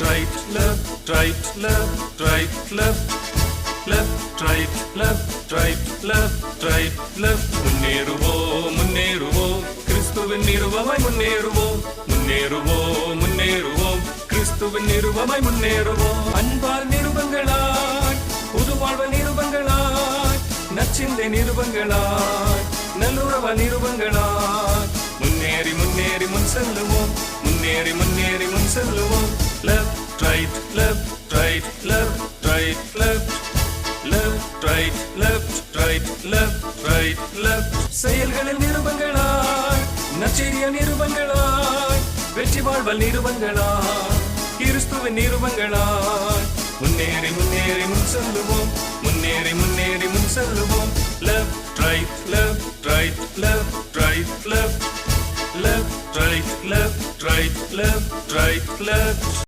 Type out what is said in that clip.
right, left, right, left, right, left. left right left right left right left முன்னேறுவோம் முன்னேறுவோம் கிறிஸ்துவின் நிறுவமாய் முன்னேறுவோம் முன்னேறுவோம் முன்னேறுவோம் கிறிஸ்துவின் நிறுவமாய் முன்னேறுவோம் அன்பால் நிருபங்களாய் புதுவாழ்வ நிருபங்களாய் நச்சிந்தை நிருபங்களாய் நல்லுறவ நிருபங்களாய். முன்னேறி முன்னேறி முன் செல்லுவோம். முன்னேறி முன்னேறி முன் செல்லுவோம். Left left, left left, left left. Left, right, left, left left, left left. செயல்களில் நிருபங்களாய் நச்செரிய நிருபங்களாய் வெற்றி வாழ்வல் நிருபங்களாய் கிறிஸ்துவின் நிருபங்களாய் முன்னேறி முன்னேறி முன் செல்லுவோம் முன்னேறி முன்னேறி முன் செல்லுவோம் left right left right left right left left right left right left right left